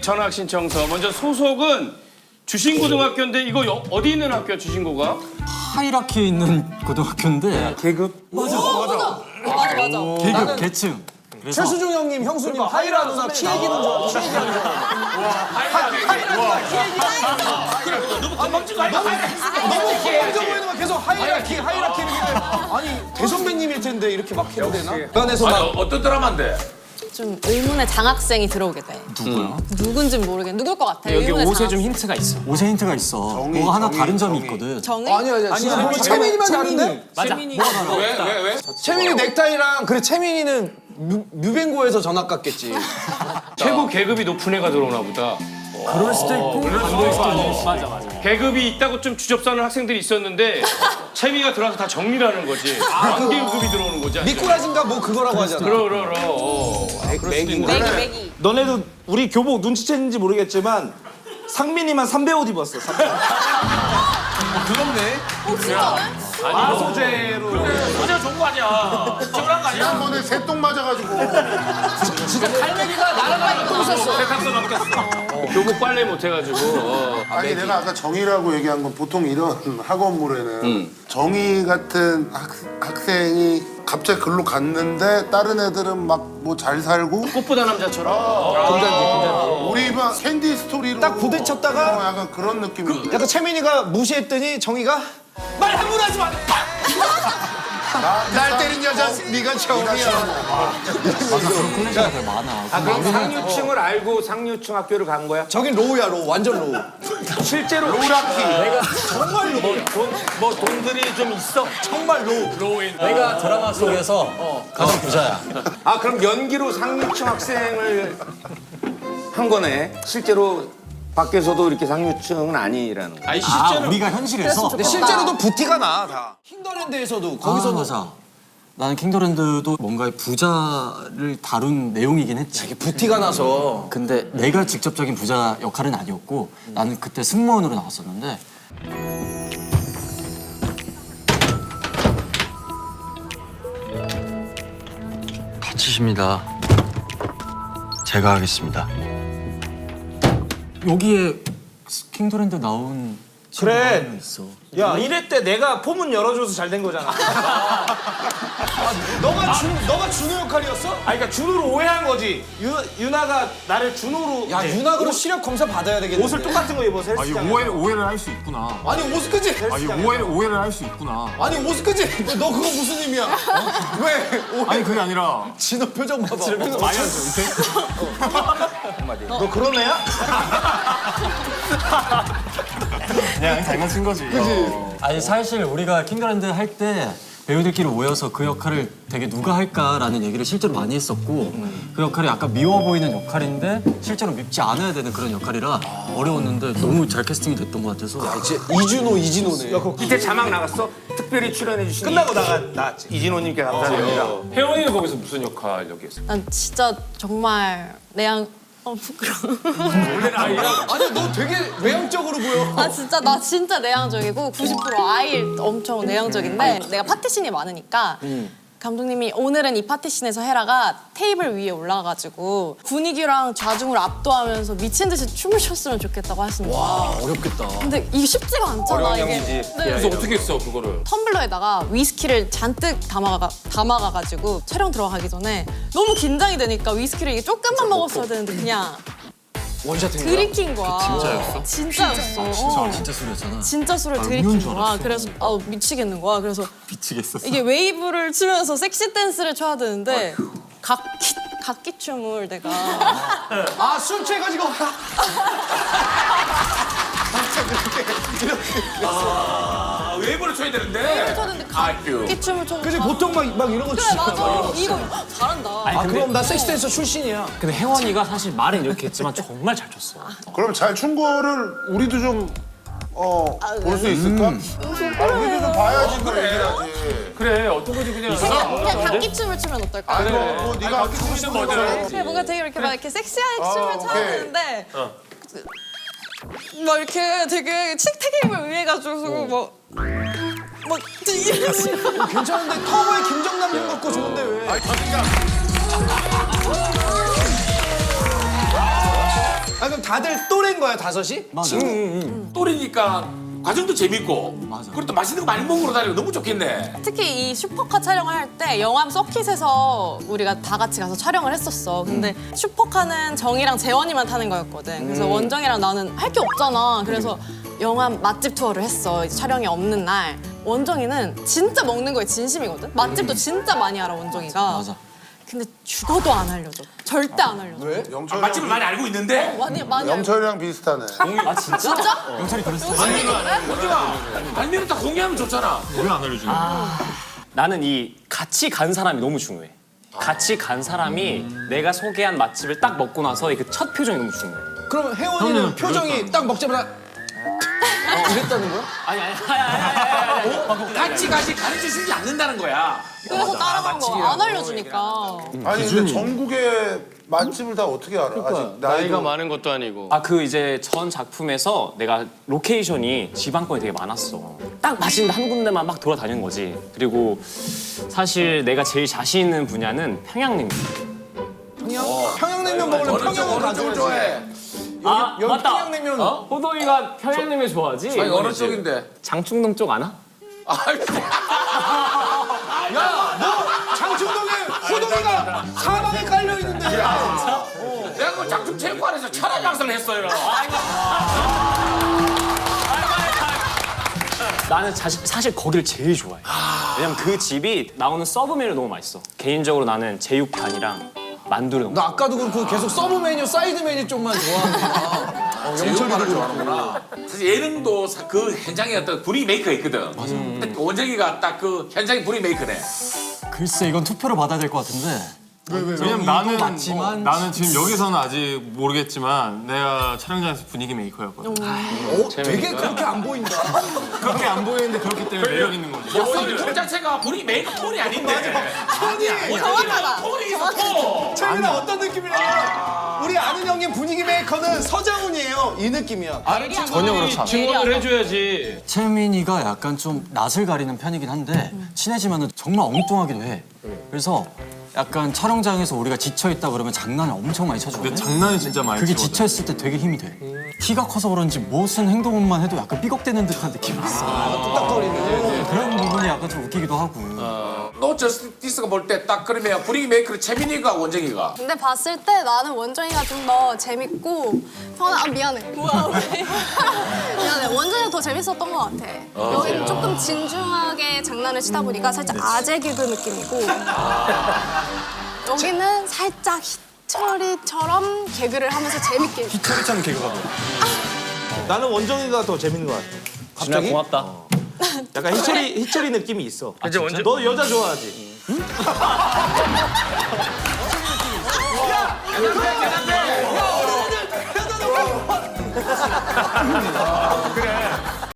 전학 신청서. 먼저 소속은 주신고등학교인데 이거 여- 어디 있는 학교야 주신고가? 하이라키에 있는 고등학교인데. 계급? 맞아 맞아. 계급 계층. 그래서 최수종 형님 형수님 하이라 누나 키 얘기는 줄 알고 키 얘기하는 줄 알고. 너무 걱정 보이는 계속 하이라 키 하이라 키 이렇게 아니 대선배님일 텐데 이렇게 막 해도 되나? 그 안에서 아니, 막 어, 어떤 드라마인데? 좀 의문의 장학생이 들어오게 돼. 누구야? 누군진 모르겠. 누굴 것 같아? 여기 의문의 옷에 좀 장학생. 힌트가 있어. 옷에 힌트가 있어. 뭐가 하나 다른 점이 있거든. 정의? 아니 아니 아니 뭐 채민이만 다른데? 맞아. 왜? 왜? 왜? 채민이 넥타이랑 그래 채민이는 뮤, 뮤뱅고에서 전학 갔겠지. 최고 계급이 높은 애가 들어오나 보다. 그럴 수도 있고 반대일 수도 있고. 맞아 맞아. 계급이 있다고 좀 주접사는 학생들이 있었는데 채미가 들어와서 다 정리를 하는 거지. 왕계급이 들어오는 거지. 미꾸라진가 뭐 그거라고 하잖아. 그러 그러 그러. 어. 맥이 매기 매기. 너네도 우리 교복 눈치챘는지 모르겠지만 상민이만 삼배 옷 입었어. 삼배. 어 진짜네? 아 소재로. 소재가 좋은 거 아니야. 아니야? 지난번에 새똥 맞아가지고 세탁소 넘겼어. 교복 빨래 못 해가지고. 어. 아니 내가 아까 정의라고 얘기한 건 보통 이런 학원물에는 정의 같은 학, 학생이 갑자기 글로 갔는데 다른 애들은 막 뭐 잘 살고 꽃보다 남자처럼. 우리 막 샌디 스토리로 딱 부딪혔다가 어, 약간 그런 느낌이 약간 채민이가 무시했더니 정이가 말 함부로 하지 마. 날 때린 여자 네가 처음이야 그런 되게 많아. 아, 그럼 상류층을 알고 상류층 학교를 간 거야? 저긴 로우야 로우 완전 로우. 실제로 로라키 정말 로우. 뭐 돈들이 좀 있어? 정말 로우. 내가 드라마 속에서 가장 부자야. 아 그럼 연기로 상류층 학생을 한 거네. 실제로 밖에서도 이렇게 상류층은 아니라는 거. 아니 아 실제로 우리가 현실에서. 근데 실제로도 부티가 나 다. 킹더랜드에서도 거기서 거기서도 맞아. 나는 킹더랜드도 뭔가의 부자를 다룬 내용이긴 했지. 부티가 나서 근데 내가 직접적인 부자 역할은 아니었고 나는 그때 승무원으로 나왔었는데 다치십니다. 제가 하겠습니다. 여기에 킹더랜드 나온 그래. 야 이럴 때 내가 포문 열어줘서 잘 된 거잖아. 너가 준 너가 준호 역할이었어? 아 그러니까 준호로 오해한 거지. 유, 유나가 나를 준호로 야 그럼 시력 검사 받아야 되겠는데. 옷을 똑같은 거 입어서 아, 이 헬스장. 오해, 오해를 할 수 있구나. 아니 옷을 끄지. 아, 이 오해, 오해를 할 수 있구나. 아니 옷을 끄지. 너 그거 무슨 의미야? 어? 왜? 오, 아니, 그게 아니라. 진호 표정 봐봐. 많이 하죠, 이렇게? 너 그런 애야? 그냥 장난친 거지. 어. 아니 사실 우리가 킹더랜드 할 때 배우들끼리 모여서 그 역할을 되게 누가 할까라는 얘기를 실제로 많이 했었고 그 역할이 약간 미워 보이는 역할인데 실제로 밉지 않아야 되는 그런 역할이라 어려웠는데 너무 잘 캐스팅이 됐던 것 같아서 이제 이준호 이진호네. 밑에 자막 나갔어? 특별히 출연해 주신 끝나고 나가 나왔지. 이진호님께 감사드립니다. 혜원이는 거기서 무슨 역할 여기 했어? 난 진짜 정말 내 양 어 부끄러워. 아니 너 되게 외향적으로 보여. 아 진짜 나 진짜 내향적이고 90% 아일 엄청 내향적인데 내가 파티씬이 많으니까 감독님이 오늘은 이 파티씬에서 헤라가 테이블 위에 올라가가지고 분위기랑 좌중을 압도하면서 미친 듯이 춤을 췄으면 좋겠다고 하시는 거야. 어렵겠다. 근데 이게 쉽지가 않잖아 이게. 네. 그래서 어떻게 했어 그거를? 텀블러에다가 위스키를 잔뜩 담아가, 담아가가지고 촬영 들어가기 전에 너무 긴장이 되니까 위스키를 이게 조금만 먹었어야 되는데 그냥 원샷인 거야? 들이킨 거야. 진짜였어? 진짜였어. 어. 진짜 술이었잖아. 진짜 술을 음료인 들이킨 줄 거야. 알았어. 그래서 아 미치겠는 거야. 그래서 미치겠었어. 이게 웨이브를 치면서 섹시 댄스를 춰야 되는데 각기 각기 춤을 내가 아 술 취해가지고. 아, 웨이브를 쳐야 되는데. 춰야 되는데 각기 춤을 춰. 그지 보통 막, 막 이런 거 그래 치잖아. 맞아. 이거 잘한다. 아 그럼 나 섹시 댄서 출신이야. 근데 혜원이가 사실 말은 이렇게 했지만 정말 잘 췄어. 그럼 잘 춘 거를 우리도 좀 어, 볼 수 있을까? 아, 우리도 좀 봐야지 그 얘기를 하지 그래 어떤 거지 그냥. 그냥, 그냥 각기 춤을 추면 어떨까? 아니 뭐, 뭐 네가 아까 무슨 뭐든. 그래 뭔가 되게 이렇게 막 이렇게 섹시하게 춤을 춰야 오케이. 되는데 막 이렇게 되게 칙택임을 의해가지고 뭐. 막 이런 식으로 괜찮은데 터보에 김정남 형 같고 좋은데 왜? 아 그럼 다들 또래인 거야 다섯이? 맞아. 또래니까 과정도 재밌고 맞아. 그리고 또 맛있는 거 많이 먹으러 다니고 너무 좋겠네. 특히 이 슈퍼카 촬영을 할 때 영암 서킷에서 우리가 다 같이 가서 촬영을 했었어. 근데 슈퍼카는 정이랑 재원이만 타는 거였거든. 그래서 원정이랑 나는 할 게 없잖아. 그래서 영암 맛집 투어를 했어. 이제 촬영이 없는 날. 원정이는 진짜 먹는 거에 진심이거든. 맛집도 진짜 많이 알아 원정이가. 맞아. 근데 죽어도 안 알려줘. 절대 안 알려줘. 왜? 아, 영철이랑, 맛집을 많이 알고 있는데 많이 많이 알고. 영철이랑 비슷하네. 아 진짜? 진짜? 영철이 그랬어. 원정아 알면은 다 공개하면 좋잖아. 왜 안 알려주냐? 나는 이 같이 간 사람이 너무 중요해. 같이 간 사람이 내가 소개한 맛집을 딱 먹고 나서 그첫 표정이 너무 중요해. 그럼 혜원이는 표정이 딱 먹자마자 이랬다는 거야? 아니 아니 아니 아니 아니. 아니. 같이 같이 가르쳐 주지 않는다는 거야. 그래서 따라간 거안 알려주니까. 아니 근데 전국의 맛집을 다 어떻게 알아? 아직 나이도 나이가 많은 것도 아니고. 아 그 이제 전 작품에서 내가 로케이션이 지방권이 되게 많았어. 딱 맛있는 한 군데만 막 돌아다니는 거지. 그리고 사실 내가 제일 자신 있는 분야는 평양냉면. 평양냉면 먹으려면 어느 쪽을 가져야지. 좋아해? 아 여기 맞다. 평양냉면 어? 호동이가 평양냉면 좋아하지? 아니 어느 쪽인데? 장충동 쪽 아나? 장충동에 호동이가 사방에 깔려 있는데. 내가 그 장충 체육관에서 철학 강사를 했어요. 나는 사실, 사실 거기를 제일 좋아해. 왜냐면 그 집이 나오는 서브 메뉴 너무 맛있어. 개인적으로 나는 제육간이랑 만두를 나 아까도 그렇고 계속 서브 메뉴, 사이드 메뉴 쪽만 좋아하는구나. 어, 영철이도 좋아하는구나. 사실 예능도 사- 그 현장에 어떤 분위기 메이커가 있거든. 근데 원정이가 딱 그 현장의 분위기 메이커네. 글쎄 이건 투표를 받아야 될 것 같은데. 왜냐면 나는 맞지만- 나는 지금 여기서는 아직 모르겠지만 내가 촬영장에서 분위기 메이커였거든. 어, 되게 그렇게 안 보인다. 그렇게 안 보이는데 그렇기 때문에 매력 있는 거지. 목소리 톤 자체가 분위기 메이커 톤이 아닌데. 정확하다. 톤이 있어 톤. 최근에 어떤 느낌이냐면 우리 아는 형님 분위기 메이커는 서장훈이에요. 이 느낌이야. 전혀 그렇지 않아. 증언을 해줘야지. 채민이가 약간 좀 낯을 가리는 편이긴 한데 친해지면 정말 엉뚱하기도 해. 그래서 약간 촬영장에서 우리가 지쳐 있다 그러면 장난을 엄청 많이 쳐주거든. 근데 장난이 진짜 많이 그게 치거든. 지쳐 있을 때 되게 힘이 돼. 키가 커서 그런지 무슨 행동만 해도 약간 삐걱대는 듯한 느낌이 있어. 뚝딱거리는. 그런 부분이 약간 좀 웃기기도 하고. 너 저스티스가 볼 때 딱 그러면 분위기 메이커는 채민이가 원정이가. 근데 봤을 때 나는 원정이가 좀 더 재밌고 형아 아, 미안해 미안해 원정이가 더 재밌었던 것 같아 여기는 조금 진중하게 장난을 치다 보니까 살짝 아재 개그 느낌이고 여기는 살짝 희철이처럼 개그를 하면서 재밌게 희철이처럼 개그가 뭐. 나는 원정이가 더 재밌는 것 같아. 진짜 고맙다. 약간 희철이 희철이 느낌이 있어. 이제 원정. 너 여자 좋아하지? 아, 그래.